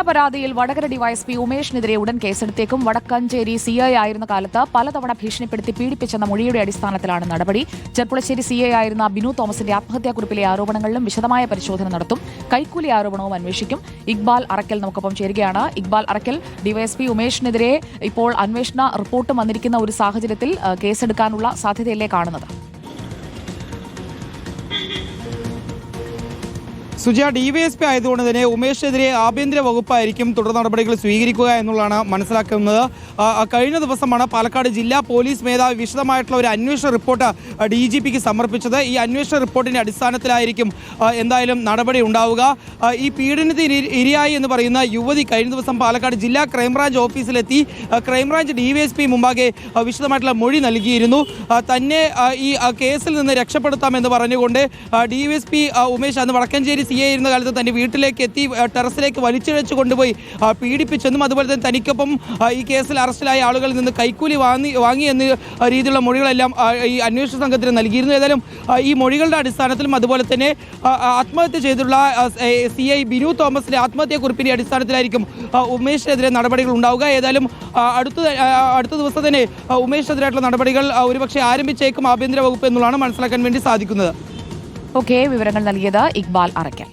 പീഡന പരാതിയിൽ വടകര ഡിവൈഎസ്പി ഉമേഷിനെതിരെ ഉടൻ കേസെടുത്തേക്കും. വടക്കഞ്ചേരി സി ഐ ആയിരുന്ന കാലത്ത് പലതവണ ഭീഷണിപ്പെടുത്തി പീഡിപ്പിച്ചെന്ന മൊഴിയുടെ അടിസ്ഥാനത്തിലാണ് നടപടി. ചെർപ്പുളശ്ശേരി സി ഐ ആയിരുന്ന ബിനു തോമസിന്റെ ആത്മഹത്യാക്കുറിപ്പിലെ ആരോപണങ്ങളിലും വിശദമായ പരിശോധന നടത്തും. കൈക്കൂലി ആരോപണവും അന്വേഷിക്കും. ഇക്ബാൽ അറക്കൽ നമുക്കൊപ്പം ചേരുകയാണ്. ഇക്ബാൽ അറക്കൽ ഡിവൈഎസ്പി ഉമേഷിനെതിരെ ഇപ്പോൾ അന്വേഷണ റിപ്പോർട്ട് വന്നിരിക്കുന്ന ഒരു സാഹചര്യത്തിൽ കേസെടുക്കാനുള്ള സാധ്യതയല്ലേ കാണുന്നത്? സുജ ഡിവൈഎസ്പി ആയതുകൊണ്ട് തന്നെ ഉമേഷിനെതിരെ ആഭ്യന്തര വകുപ്പായിരിക്കും തുടർ നടപടികൾ സ്വീകരിക്കുക എന്നുള്ളതാണ് മനസ്സിലാക്കുന്നത്. കഴിഞ്ഞ ദിവസമാണ് പാലക്കാട് ജില്ലാ പോലീസ് മേധാവി വിശദമായിട്ടുള്ള ഒരു അന്വേഷണ റിപ്പോർട്ട് ഡി ജി പിക്ക് സമർപ്പിച്ചത്. ഈ അന്വേഷണ റിപ്പോർട്ടിന്റെ അടിസ്ഥാനത്തിലായിരിക്കും എന്തായാലും നടപടി ഉണ്ടാവുക. ഈ പീഡനത്തിന് ഇരയായി എന്ന് പറയുന്ന യുവതി കഴിഞ്ഞ ദിവസം പാലക്കാട് ജില്ലാ ക്രൈംബ്രാഞ്ച് ഓഫീസിലെത്തി. ക്രൈംബ്രാഞ്ച് ഡിവൈഎസ്പി മുമ്പാകെ വിശദമായിട്ടുള്ള മൊഴി നൽകിയിരുന്നു. തന്നെ ഈ കേസിൽ നിന്ന് രക്ഷപ്പെടുത്താമെന്ന് പറഞ്ഞുകൊണ്ട് ഡിവൈഎസ്പി ഉമേഷ് അന്ന് വടക്കഞ്ചേരി സി എ ഇരുന്ന കാലത്ത് തന്റെ വീട്ടിലേക്ക് എത്തി ടെറസിലേക്ക് വലിച്ചിഴച്ച് കൊണ്ടുപോയി പീഡിപ്പിച്ചെന്നും അതുപോലെ തന്നെ തനിക്കൊപ്പം ഈ കേസിൽ അറസ്റ്റിലായ ആളുകളിൽ നിന്ന് കൈക്കൂലി വാങ്ങി വാങ്ങി എന്ന രീതിയിലുള്ള മൊഴികളെല്ലാം ഈ അന്വേഷണ സംഘത്തിന് നൽകിയിരുന്നു. ഏതായാലും ഈ മൊഴികളുടെ അടിസ്ഥാനത്തിലും അതുപോലെ തന്നെ ആത്മഹത്യ ചെയ്തിട്ടുള്ള സി ഐ ബിനു തോമസിന്റെ ആത്മഹത്യക്കുറിപ്പിന്റെ അടിസ്ഥാനത്തിലായിരിക്കും ഉമേഷിനെതിരെ നടപടികൾ ഉണ്ടാവുക. ഏതായാലും അടുത്ത അടുത്ത ദിവസം തന്നെ ഉമേഷിനെതിരായിട്ടുള്ള നടപടികൾ ഒരുപക്ഷെ ആരംഭിച്ചേക്കും ആഭ്യന്തര വകുപ്പ് എന്നുള്ളതാണ് മനസ്സിലാക്കാൻ വേണ്ടി സാധിക്കുന്നത്. ഓക്കെ വിവരങ്ങൾ നൽകിയത് ഇക്ബാൽ അറക്കൽ